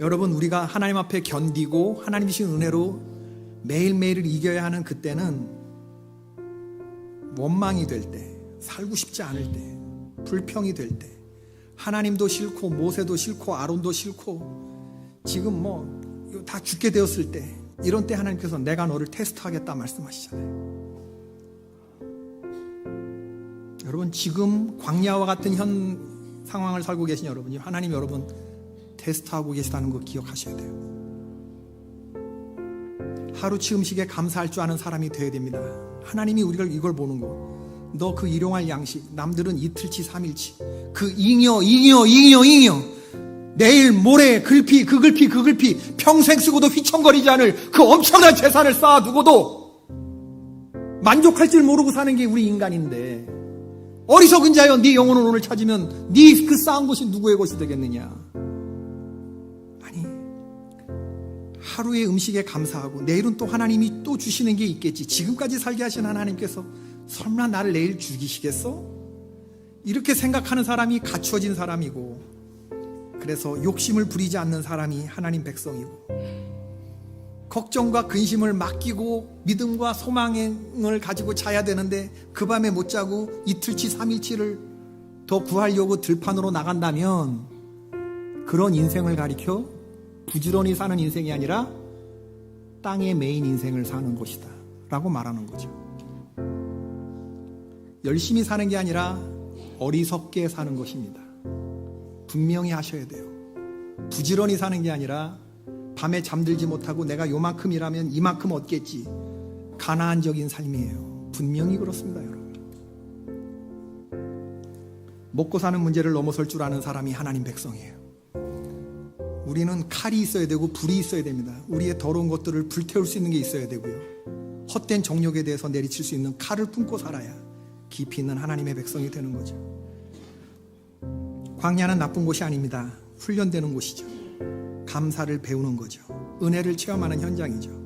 여러분 우리가 하나님 앞에 견디고 하나님 주신 은혜로 매일매일을 이겨야 하는 그때는 원망이 될 때, 살고 싶지 않을 때, 불평이 될 때, 하나님도 싫고 모세도 싫고 아론도 싫고 지금 뭐 다 죽게 되었을 때 이런 때 하나님께서 내가 너를 테스트하겠다 말씀하시잖아요. 여러분 지금 광야와 같은 현 상황을 살고 계신 여러분이 하나님 여러분 테스트하고 계시다는 거 기억하셔야 돼요. 하루치 음식에 감사할 줄 아는 사람이 되어야 됩니다. 하나님이 우리가 이걸 보는 거. 너 그 일용할 양식, 남들은 이틀치, 삼일치. 그 잉여, 잉여, 잉여, 잉여. 내일, 모레, 글피, 그 글피, 그 글피. 평생 쓰고도 휘청거리지 않을 그 엄청난 재산을 쌓아두고도 만족할 줄 모르고 사는 게 우리 인간인데. 어리석은 자여, 네 영혼을 오늘 찾으면 네 그 쌓은 것이 누구의 것이 되겠느냐. 하루의 음식에 감사하고 내일은 또 하나님이 또 주시는 게 있겠지. 지금까지 살게 하신 하나님께서 설마 나를 내일 죽이시겠어? 이렇게 생각하는 사람이 갖추어진 사람이고 그래서 욕심을 부리지 않는 사람이 하나님 백성이고 걱정과 근심을 맡기고 믿음과 소망을 가지고 자야 되는데 그 밤에 못 자고 이틀치 삼일치를 더 구하려고 들판으로 나간다면 그런 인생을 가리켜 부지런히 사는 인생이 아니라 땅의 메인 인생을 사는 것이다 라고 말하는 거죠. 열심히 사는 게 아니라 어리석게 사는 것입니다. 분명히 하셔야 돼요. 부지런히 사는 게 아니라 밤에 잠들지 못하고 내가 요만큼 일하면 이만큼 얻겠지. 가나안적인 삶이에요. 분명히 그렇습니다 여러분. 먹고 사는 문제를 넘어설 줄 아는 사람이 하나님 백성이에요 우리는 칼이 있어야 되고 불이 있어야 됩니다. 우리의 더러운 것들을 불태울 수 있는 게 있어야 되고요. 헛된 정욕에 대해서 내리칠 수 있는 칼을 품고 살아야 깊이 있는 하나님의 백성이 되는 거죠. 광야는 나쁜 곳이 아닙니다. 훈련되는 곳이죠. 감사를 배우는 거죠. 은혜를 체험하는 현장이죠.